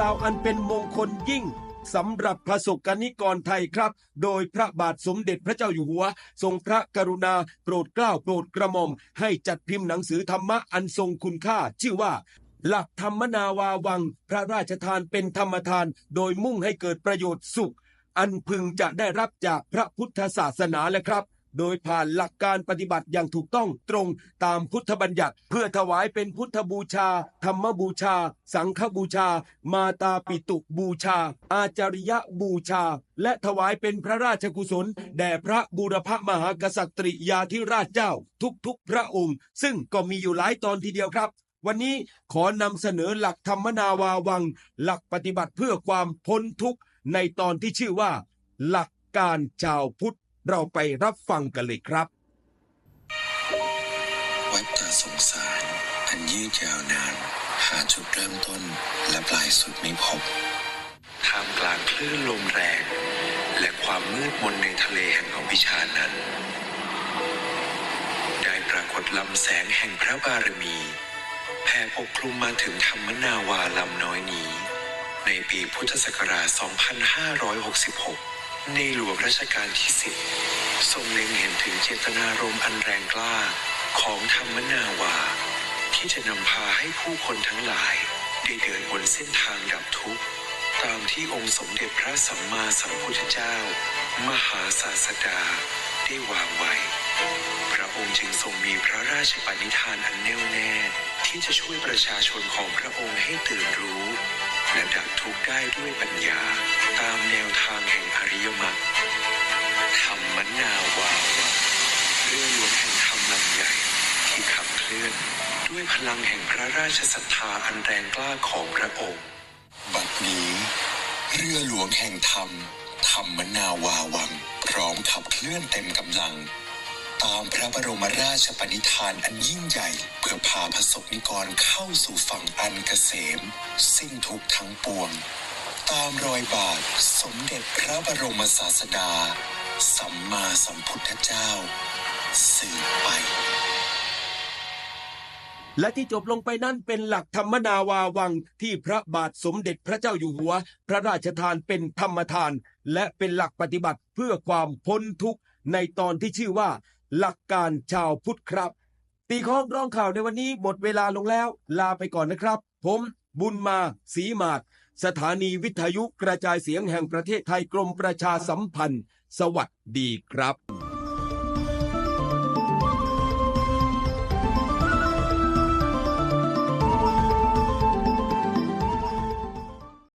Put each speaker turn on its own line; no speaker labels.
ราวอันเป็นมงคลยิ่งสำหรับพระสกนิกรไทยครับ โดยพระบาทสมเด็จพระเจ้าอยู่หัว ทรงพระกรุณาโปรดเกล้าโปรดกระหม่อม ให้จัดพิมพ์หนังสือธรรมะอันทรงคุณค่า ชื่อว่า หลักธรรมนาวาวัง พระราชทานเป็นธรรมทาน โดยมุ่งให้เกิดประโยชน์สุข อันพึงจะได้รับจากพระพุทธศาสนาและครับ โดยผ่านหลักการปฏิบัติอย่างถูกต้องตรงตามพุทธบัญญัติ เพื่อถวายเป็นพุทธบูชา ธรรมบูชา สังฆบูชา มาตาปิตุบูชา อาจาริยบูชา และถวายเป็นพระราชกุศล แด่พระบูรพมหากษัตริยาธิราชเจ้า ทุกๆพระองค์ ซึ่งก็มีอยู่หลายตอนทีเดียวครับวันนี้ขอนำเสนอหลักธรรมนาวาวัง หลักปฏิบัติเพื่อความพ้นทุกข์ในตอนที่ชื่อว่า หลักการชาวพุทธ เราไปรับฟังกันเลยครับ
วัฏสงสาร อันยืดยาวนาน หาจุดเริ่มต้นและปลายสุดไม่พบท่ามกลางคลื่นลมแรง และความมืดมนในทะเลแห่งอวิชชานั้น ได้ปรากฏลำแสงแห่งพระบารมีแผ่ปกคลุมมาถึงธรรมนาวาลำน้อยนี้ ในปีพุทธศักราช 2566 ในหลวงรัชกาลที่10ทรงเล็งเห็นถึงเจตนารมณ์อันแรงกล้าของธรรมนาวา ที่จะนำพาให้ผู้คนทั้งหลาย ได้เดินบนเส้นทางดับทุกข์ ตามที่องค์สมเด็จพระสัมมาสัมพุทธเจ้า มหาศาสดา ได้วางไว้ พระองค์จึงทรงมีพระราชปณิธานอันแน่วแน่ ที่จะช่วยประชาชนของพระองค์ให้ตื่นรู้ และดับทุกข์ได้ด้วยปัญญา ตามแนวทางแห่งอริยมรรคธรรมนาวาวะเรือหลวงแห่งธรรมลำใหญ่ ที่ขับเคลื่อน ด้วยพลังแห่งพระราชศรัทธาอันแรงกล้าของพระองค์ บัดนี้ เรือหลวงแห่งธรรมธรรมนาวาวัง พร้อมขับเคลื่อนเต็มกำลัง ตามพระบรมราชปณิธานอันยิ่งใหญ่ เพื่อพาพระสงฆ์นิกรเข้าสู่ฝั่งอันเกษม สิ้นทุกทั้งปวง ตามรอยบาทสมเด็จพระบรมศาสดา สัมมาสัมพุทธเจ้า สืบไป
และที่จบลงไปนั้นเป็นหลักธรรมนาวาวังที่พระบาทสมเด็จพระเจ้าอยู่หัว พระราชทานเป็นธรรมทาน และเป็นหลักปฏิบัติเพื่อความพ้นทุกข์ในตอนที่ชื่อว่า หลักการชาวพุทธครับ ตีข้องร้องข่าวในวันนี้หมดเวลาลงแล้ว ลาไปก่อนนะครับ ผมบุญมาศรีมาศสถานีวิทยุกระจายเสียงแห่งประเทศไทยกรมประชาสัมพันธ์ สวัสดีครับ